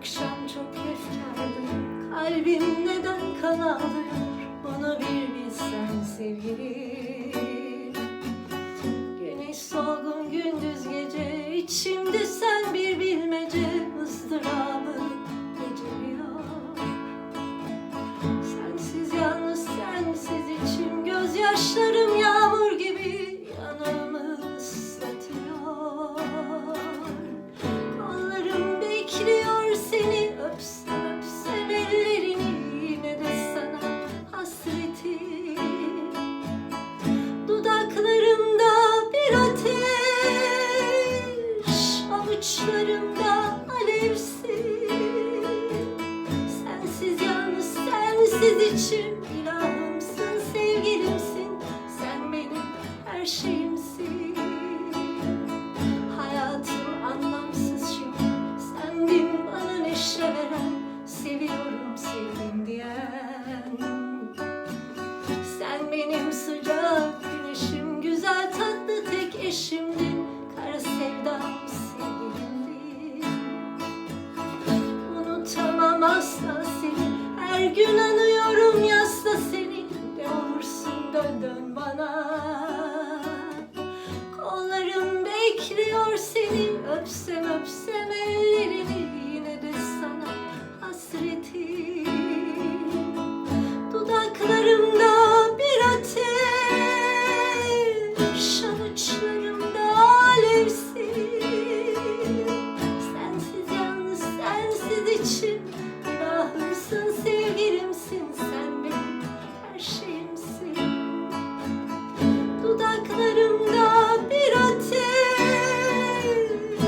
akşam çok efkarlıyım Kalbim neden kan ağlıyor Bunu bir bilsen sevgilim. Bakışlarımda alevsin Sensiz yalnız sensiz içim. gün anıyorum yasta seni. Ne olursun dön dön bana. Kollarım bekliyor seni. Öpsem öpsem ellerini.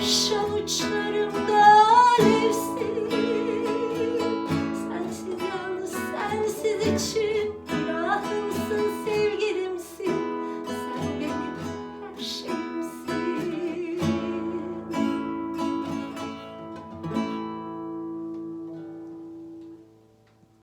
Boş avuçlarımda alevsiz. Sensiz yalnız sensiz için